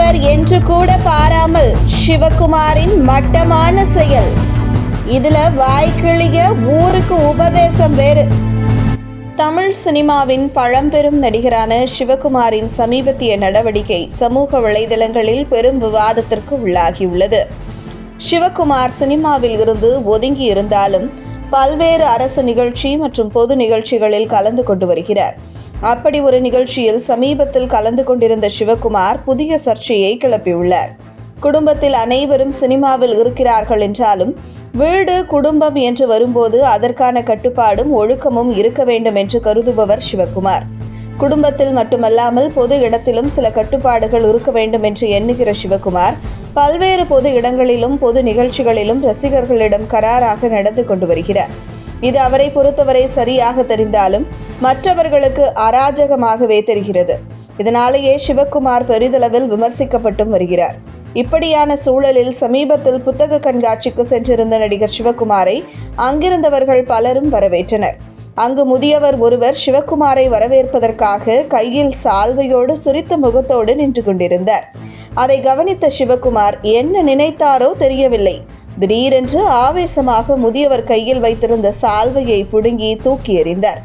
பெரியவர் என்று கூட பாராமல் சிவகுமாரின் மட்டமான செயல். இதுல வாய்க்கிழிய ஊருக்கு உபதேசம் வேறு. தமிழ் சினிமாவின் பழம்பெரும் நடிகரான சிவகுமாரின் சமீபத்திய நடவடிக்கை சமூக வலைதளங்களில் பெரும் விவாதத்திற்கு உள்ளாகியுள்ளது. சிவகுமார் சினிமாவில் இருந்து ஒதுங்கி இருந்தாலும் பல்வேறு அரசு நிகழ்ச்சி மற்றும் பொது நிகழ்ச்சிகளில் கலந்து கொண்டு வருகிறார். அப்படி ஒரு நிகழ்ச்சியில் சமீபத்தில் கலந்து கொண்டிருந்த சிவகுமார் புதிய சர்ச்சையை கிளப்பியுள்ளார். குடும்பத்தில் அனைவரும் சினிமாவில் இருக்கிறார்கள் என்றாலும் வீடு குடும்பம் என்று வரும்போது அதற்கான கட்டுப்பாடும் ஒழுக்கமும் இருக்க வேண்டும் என்று கருதுபவர் சிவகுமார். குடும்பத்தில் மட்டுமல்லாமல் பொது இடத்திலும் சில கட்டுப்பாடுகள் இருக்க வேண்டும் என்று எண்ணுகிற சிவகுமார் பல்வேறு பொது இடங்களிலும் பொது நிகழ்ச்சிகளிலும் ரசிகர்களிடம் கராராக நடந்து கொண்டு வருகிறார். இது அவரை பொறுத்தவரை சரியாக தெரிந்தாலும் மற்றவர்களுக்கு அராஜகமாகவே தெரிகிறது. இதனாலேயே சிவகுமார் பெரிதளவில் விமர்சிக்கப்பட்டும் வருகிறார். இப்படியான சூழலில் சமீபத்தில் புத்தக கண்காட்சிக்கு சென்றிருந்த நடிகர் சிவகுமாரை அங்கிருந்தவர்கள் பலரும் வரவேற்றனர். அங்கு முதியவர் ஒருவர் சிவகுமாரை வரவேற்பதற்காக கையில் சால்வையோடு சிரித்த முகத்தோடு நின்று கொண்டிருந்தார். அதை கவனித்த சிவகுமார் என்ன நினைத்தாரோ தெரியவில்லை. திடீரென்று ஆவேசமாக முதியவர் கையில் வைத்திருந்த சால்வையை புடுங்கி தூக்கி எறிந்தார்.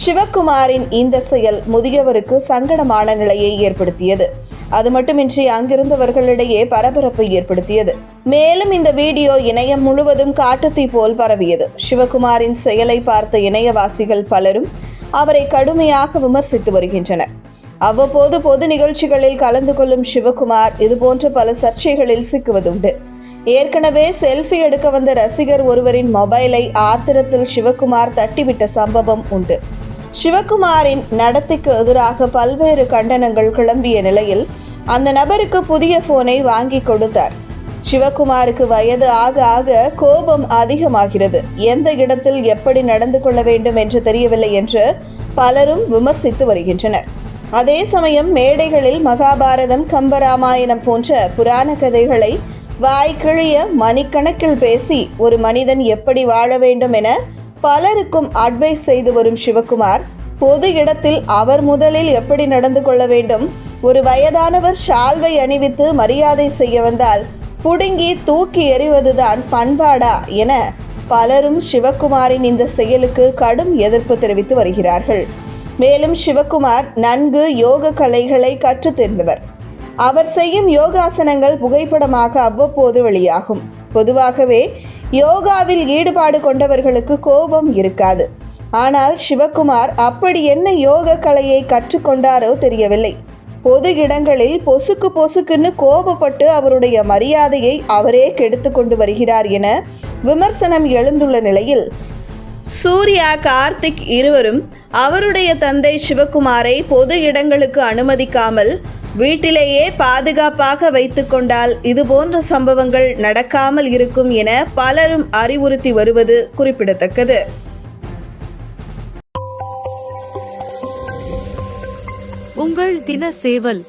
சிவகுமாரின் இந்த செயல் முதியவருக்கு சங்கடமான நிலையை ஏற்படுத்தியது. அது மட்டுமின்றி அங்கிருந்தவர்களிடையே பரபரப்பை ஏற்படுத்தியது. மேலும் இந்த வீடியோ இணையம் முழுவதும் காட்டுத்தீ போல் பரவியது. சிவகுமாரின் செயலை பார்த்த இணையவாசிகள் பலரும் அவரை கடுமையாக விமர்சித்து வருகின்றனர். அவ்வப்போது பொது நிகழ்ச்சிகளில் கலந்து கொள்ளும் சிவகுமார் இதுபோன்ற பல சர்ச்சைகளில் சிக்குவதுண்டு. ஏற்கனவே செல்ஃபி எடுக்க வந்த ரசிகர் ஒருவரின் மொபைலை ஆத்திரத்தில் சிவகுமார் தட்டிவிட்ட சம்பவம் உண்டு. சிவகுமாரின் நடத்தைக்கு எதிராக பல்வேறு கண்டனங்கள் கிளம்பிய நிலையில் அந்த நபருக்கு புதிய போனை வாங்கி கொடுத்தார். சிவகுமாருக்கு வயது ஆக ஆக கோபம் அதிகமாகிறது. எந்த இடத்தில் எப்படி நடந்து கொள்ள வேண்டும் என்று தெரியவில்லை என்று பலரும் விமர்சித்து வருகின்றனர். அதே சமயம் மேடைகளில் மகாபாரதம் கம்பராமாயணம் போன்ற புராண கதைகளை வாய்க்கிழிய மணிக்கணக்கில் பேசி ஒரு மனிதன் எப்படி வாழ வேண்டும் என பலருக்கும் அட்வைஸ் செய்து வரும் சிவகுமார் பொது இடத்தில் அவர் முதலில் எப்படி நடந்து கொள்ள வேண்டும்? ஒரு வயதானவர் ஷால்வை அணிவித்து மரியாதை செய்ய வந்தால் புடுங்கி தூக்கி எறிவதுதான் பண்பாடா என பலரும் சிவகுமாரின் இந்த செயலுக்கு கடும் எதிர்ப்பு தெரிவித்து வருகிறார்கள். மேலும் சிவகுமார் நன்கு யோக கலைகளை கற்றுத் தேர்ந்தவர். அவர் செய்யும் யோகாசனங்கள் புகைப்படமாக அவ்வப்போது வெளியாகும். பொதுவாகவே யோகாவில் ஈடுபாடு கொண்டவர்களுக்கு கோபம் இருக்காது. ஆனால் சிவகுமார் அப்படி என்ன யோக கலையை கற்றுக்கொண்டாரோ தெரியவில்லை. பொது இடங்களில் பொசுக்கு பொசுக்குன்னு கோபப்பட்டு அவருடைய மரியாதையை அவரே கெடுத்து கொண்டு வருகிறார் என விமர்சனம் எழுந்துள்ள நிலையில் சூர்யா கார்த்திக் இருவரும் அவருடைய தந்தை சிவகுமாரை பொது இடங்களுக்கு அனுமதிக்காமல் வீட்டிலேயே பாதுகாப்பாக வைத்துக்கொண்டால் இதுபோன்ற சம்பவங்கள் நடக்காமல் இருக்கும் என பலரும் அறிவுறுத்தி வருவது குறிப்பிடத்தக்கது. உங்கள் தின சேவல்